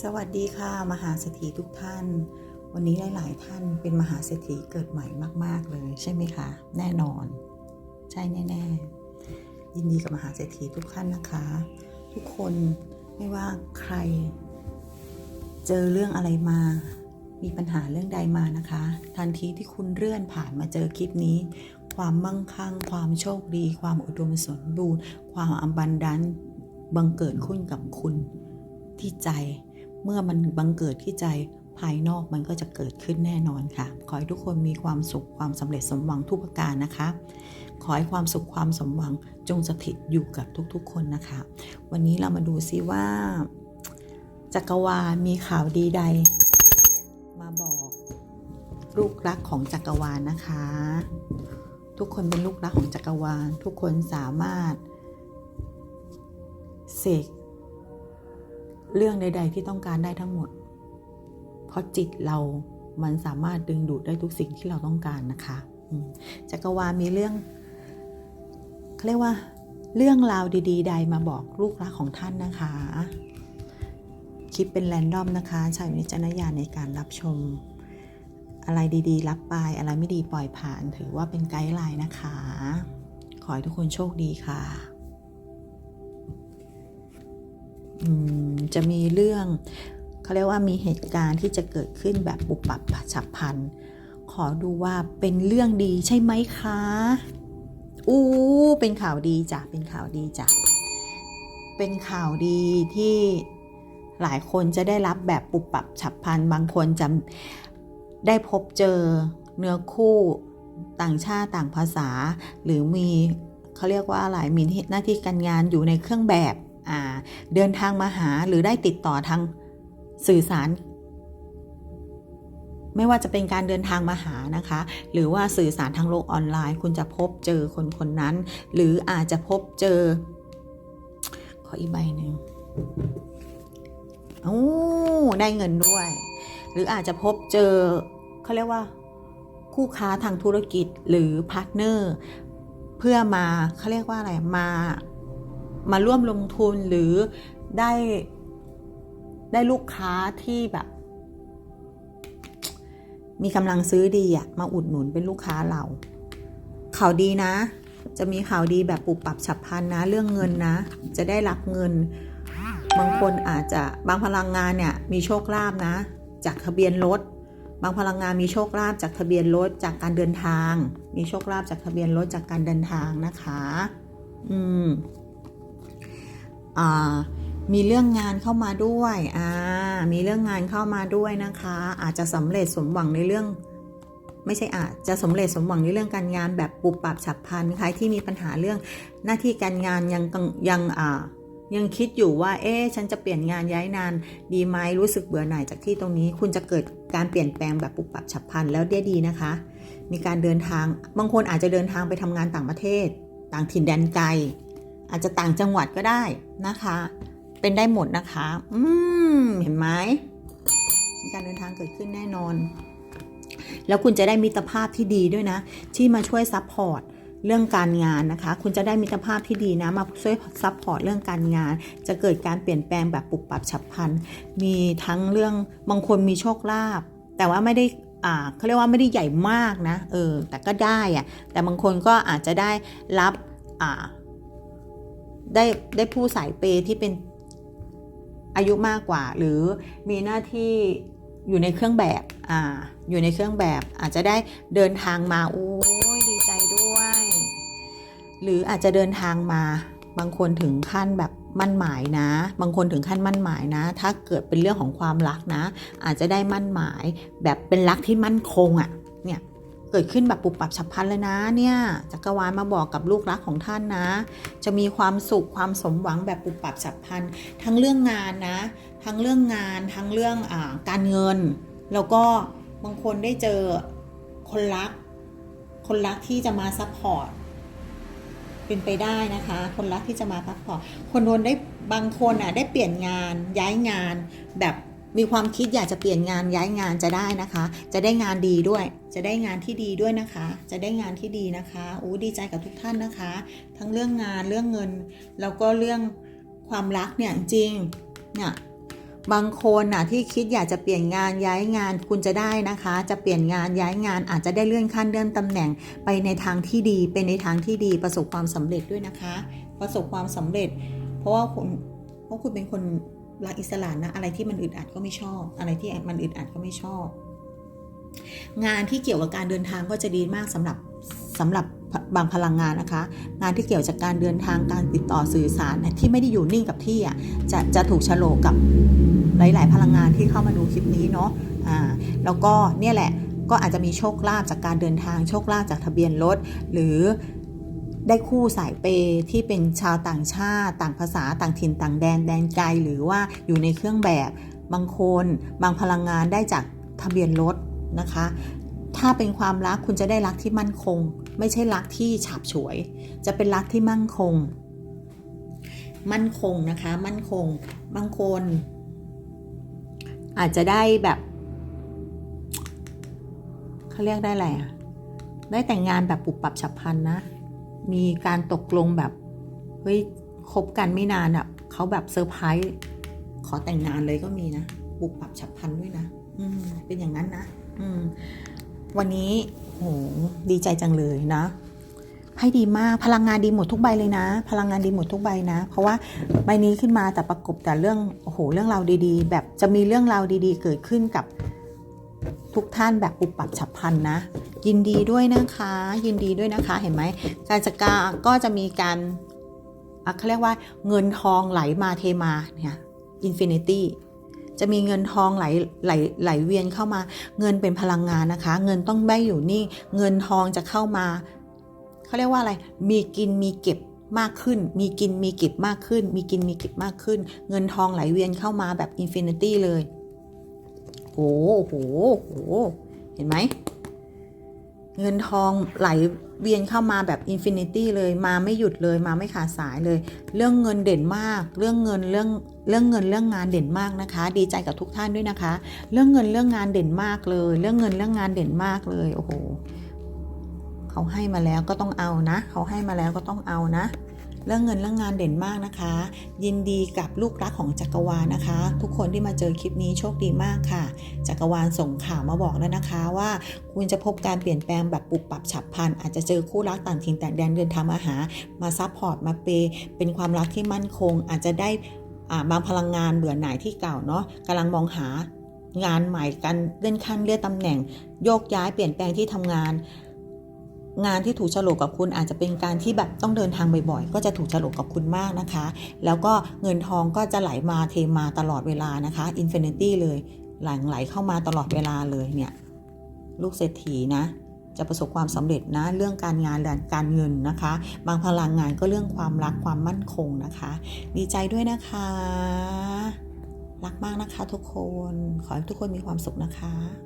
สวัสดีค่ะ มหาเศรษฐีทุกท่าน วันนี้หลาย ๆ ท่านเป็นมหาเศรษฐีเกิดใหม่มาก ๆ เลยใช่ไหมคะ แน่นอน ใช่แน่ ๆ ยินดีกับมหาเศรษฐีทุกท่านนะคะ ทุกคนไม่ว่าใคร เจอเรื่องอะไรมา มีปัญหาเรื่องใดมานะคะ ทันทีที่คุณเลื่อนผ่านมาเจอคลิปนี้ ความมั่งคั่ง ความโชคดี ความอุดมสมบูรณ์ ความอัมบันดันบังเกิดขึ้นกับคุณที่ใจ เมื่อมันบังเกิดที่ใจภายนอกมันก็จะเกิดขึ้นแน่นอนค่ะ ขอให้ทุกคนมีความสุขความสำเร็จสมหวังทุกประการนะคะ ขอให้ความสุขความสมหวังจงสถิตอยู่กับทุกๆ คนนะคะ วันนี้เรามาดูซิว่าจักรวาลมีข่าวดีใด มาบอกลูกรักของจักรวาลนะคะ ทุกคนเป็นลูกรักของจักรวาล ทุกคนสามารถเสก เรื่องใด ๆ ที่ต้องการได้ทั้งหมด เพราะจิตเรามันสามารถดึงดูดได้ทุกสิ่งที่เราต้องการนะคะจักรวาลมีเรื่องเขาเรียกว่า เรื่องราวดี ๆ ใดมาบอกลูกรักของท่านนะคะ คลิปเป็นแรนดอมนะคะ ใช้วิจารณญาณในการรับชม อะไรดีๆ รับไป อะไรไม่ดีปล่อยผ่าน ถือว่าเป็นไกด์ไลน์นะคะ ขอให้ทุกคนโชคดีค่ะ จะมีเรื่องเขาเรียกว่ามีเหตุการณ์ที่จะเกิดขึ้นแบบปุบปับฉับพลัน ขอดูว่าเป็นเรื่องดีใช่ไหมคะ อู้เป็นข่าวดีจ้ะ เป็นข่าวดีจ้ะ เป็นข่าวดีที่หลายคนจะได้รับแบบปุบปับฉับพลัน บางคนจะได้พบเจอเนื้อคู่ต่างชาติต่างภาษา หรือมีเขาเรียกว่าอะไรมีหน้าที่การงานอยู่ในเครื่องแบบ เดินทางมาหาหรือได้ติดต่อทางสื่อสาร ไม่ว่าจะเป็นการเดินทางมาหานะคะ หรือว่าสื่อสารทางโลกออนไลน์ คุณจะพบเจอคนคนนั้น หรืออาจจะพบเจอ ขออีกใบหนึ่งโอ้ได้เงินด้วย หรืออาจจะพบเจอเขาเรียกว่า คู่ค้าทางธุรกิจหรือพาร์ทเนอร์ เพื่อมาเขาเรียกว่าอะไรมา มาร่วมลงทุนหรือได้ได้ลูกค้าที่แบบ มีกำลังซื้อดีอะมาอุดหนุนเป็นลูกค้าเรา ข่าวดีนะ จะมีข่าวดีแบบปุบปับฉับพลันนะ เรื่องเงินนะ จะได้รับเงิน บางคนอาจจะบางพลังงานเนี่ยมีโชคลาภนะ จากทะเบียนรถบางพลังงานมีโชคลาภจากทะเบียนรถจากการเดินทาง มีโชคลาภจากทะเบียนรถจากการเดินทางนะคะ อืมอ่า มีเรื่องงานเข้ามาด้วยอ่ามีเรื่องงานเข้ามาด้วยนะคะ อาจจะสำเร็จสมหวังในเรื่อง ไม่ใช่อาจจะสำเร็จสมหวังในเรื่องการงานแบบปุบปับฉับพลันใครที่มีปัญหาเรื่องหน้าที่การงานยังยังอ่ายังคิดอยู่ว่า เอ๊ะ ฉันจะเปลี่ยนงานย้ายนาน ดีไหมรู้สึกเบื่อหน่ายจากที่ตรงนี้ คุณจะเกิดการเปลี่ยนแปลงแบบปุบปับฉับพลันแล้วได้ดีนะคะ มีการเดินทาง บางคนอาจจะเดินทางไปทำงานต่างประเทศ ต่างถิ่นแดนไกล อาจจะต่างจังหวัดก็ได้นะคะ เป็นได้หมดนะคะ อืม เห็นไหมการเดินทางเกิดขึ้นแน่นอน แล้วคุณจะได้มิตรภาพที่ดีด้วยนะ ที่มาช่วยซัพพอร์ตเรื่องการงานนะคะ คุณจะได้มิตรภาพที่ดีนะ มาช่วยซัพพอร์ตเรื่องการงาน จะเกิดการเปลี่ยนแปลงแบบปุบปับฉับพลัน มีทั้งเรื่องบางคนมีโชคลาภ แต่ว่าไม่ได้เขาเรียกว่าไม่ได้ใหญ่มากนะ เออ แต่ก็ได้อะแต่บางคนก็อาจจะได้รับอ่า ได้ได้ผู้สายเปย์ที่เป็นอายุมากกว่า หรือมีหน้าที่อยู่ในเครื่องแบบอ่าอยู่ในเครื่องแบบอาจจะได้เดินทางมาโอ้ยดีใจด้วย หรืออาจจะเดินทางมาบางคนถึงขั้นแบบมั่นหมายนะ บางคนถึงขั้นมั่นหมายนะ ถ้าเกิดเป็นเรื่องของความรักนะ อาจจะได้มั่นหมายแบบเป็นรักที่มั่นคงอะ่ะเนี่ย เกิดขึ้นแบบปุบปับฉับพลันเลยนะเนี่ยจักรวาลมาบอกกับลูกรักของท่านนะ จะมีความสุขความสมหวังแบบปุบปับฉับพลัน ทั้งเรื่องงานนะ ทั้งเรื่องงานทั้งเรื่องอการเงิน แล้วก็บางคนได้เจอคนรัก คนรักที่จะมาซัพพอร์ตเป็นไปได้นะคะ คนรักที่จะมาซัพพอร์ตคนโดนได้บางคนอะได้เปลี่ยนงานย้ายงานแบบ มีความคิดอยากจะเปลี่ยนงานย้ายงานจะได้นะคะ จะได้งานดีด้วย จะได้งานที่ดีด้วยนะคะ จะได้งานที่ดีนะคะอู้ดีใจกับทุกท่านนะคะ ทั้งเรื่องงานเรื่องเงิน แล้วก็เรื่องความรักเนี่ยจริงเนี่ยบางคนน่ะที่คิดอยากจะเปลี่ยนงานย้ายงานคุณจะได้นะคะ จะเปลี่ยนงานย้ายงานอาจจะได้เลื่อนขั้นเลื่อนตำแหน่งไปในทางที่ดีเป็นในทางที่ดีประสบความสำเร็จด้วยนะคะ ประสบความสำเร็จ เพราะว่าคุณเพราะคุณเป็นคน รักอิสระนะอะไรที่มันอึดอัดก็ไม่ชอบ อะไรที่มันอึดอัดก็ไม่ชอบ งานที่เกี่ยวกับการเดินทางก็จะดีมากสำหรับสำหรับบางพลังงานนะคะ งานที่เกี่ยวจากการเดินทางการติดต่อสื่อสารที่ไม่ได้อยู่นิ่งกับที่อะจะจะถูกฉลกกับหลาย ๆ พลังงานที่เข้ามาดูคลิปนี้เนาะอ่าแล้วก็เนี่ยแหละก็อาจจะมีโชคลาภจากการเดินทางโชคลาภจากทะเบียนรถหรือ ได้คู่สายเปย์ที่เป็นชาวต่างชาติ ต่างภาษาต่างถิ่นต่างแดนแดนไกลหรือว่าอยู่ในเครื่องแบบบางคน บางพลังงานได้จากทะเบียนรถนะคะ ถ้าเป็นความรักคุณจะได้รักที่มั่นคง ไม่ใช่รักที่ฉาบฉวย จะเป็นรักที่มั่นคง มั่นคงนะคะ มั่นคง บางคน อาจจะได้แบบเขาเรียกได้อะไรอะได้แต่งงานแบบปุบปับฉับพลันนะ มีการตกลงแบบเฮ้ยคบกันไม่นานอะ่ะเขาแบบเซอร์ไพรส์ขอแต่งงานเลยก็มีนะปุบปับฉับพลันด้วยนะอืมเป็นอย่างนั้นนะอืมวันนี้โหดีใจจังเลยนะให้ดีมากพลังงานดีหมดทุกใบเลยนะ พลังงานดีหมดทุกใบนะ เพราะว่าใบนี้ขึ้นมาแต่ประกบแต่เรื่องโอ้โหเรื่องราวดีๆ แบบจะมีเรื่องราวดีๆ เกิดขึ้นกับ ทุกท่านแบบปุบปับฉับพลันนะ ยินดีด้วยนะคะ ยินดีด้วยนะคะเห็นไหมการจัดการก็จะมีการเขาเรียกว่าเงินทองไหลมาเทมาเนี่ยอินฟินิตี้จะมีเงินทองไหลไหลไหลเวียนเข้ามา เงินเป็นพลังงานนะคะ เงินต้องไม่อยู่นิ่ง เงินทองจะเข้ามาเขาเรียกว่าอะไร มีกินมีเก็บมากขึ้น มีกินมีเก็บมากขึ้น มีกินมีเก็บมากขึ้น เงินทองไหลเวียนเข้ามาแบบอินฟินิตี้เลย โอ้โหโห เห็นไหม เงินทองไหลเวียนเข้ามาแบบอินฟินิตี้เลยมาไม่หยุดเลยมาไม่ขาดสายเลย เรื่องเงินเด่นมาก เรื่องเงินเรื่องเรื่องเงินเรื่องงานเด่นมากนะคะ ดีใจกับทุกท่านด้วยนะคะ เรื่องเงินเรื่องงานเด่นมากเลย เรื่องเงินเรื่องงานเด่นมากเลยโอ้โหเขาให้มาแล้วก็ต้องเอานะ เขาให้มาแล้วก็ต้องเอานะเรื่องเงินเรื่องงานเด่นมากนะคะ ยินดีกับลูกรักของจักรวาลนะคะ ทุกคนที่มาเจอคลิปนี้โชคดีมากค่ะ จักรวาลส่งข่าวมาบอกแล้วนะคะว่า คุณจะพบการเปลี่ยนแปลงแบบปุบปับฉับพลัน อาจจะเจอคู่รักต่างถิ่นต่างแดนเดินทางมาหา มาซัพพอร์ตมาเปเป็นความรักที่มั่นคง อาจจะได้บางพลังงานเบื่อหน่ายที่เก่าเนาะกำลังมองหางานใหม่กันเลื่อนขั้นเลื่อนตำแหน่ง โยกย้ายเปลี่ยนแปลงที่ทำงาน งานที่ถูกฉลกกับคุณอาจจะเป็นการที่แบบต้องเดินทางบ่อยๆ ก็จะถูกฉลกกับคุณมากนะคะ แล้วก็เงินทองก็จะไหลมาเทมาตลอดเวลานะคะอินฟินิตี้เลย หลังไหลเข้ามาตลอดเวลาเลยเนี่ยลูกเศรษฐีนะ จะประสบความสำเร็จนะเรื่องการงานและการเงินนะคะ บางพลังงานก็เรื่องความรักความมั่นคงนะคะ ดีใจด้วยนะคะ รักมากนะคะทุกคนขอให้ทุกคนมีความสุขนะคะ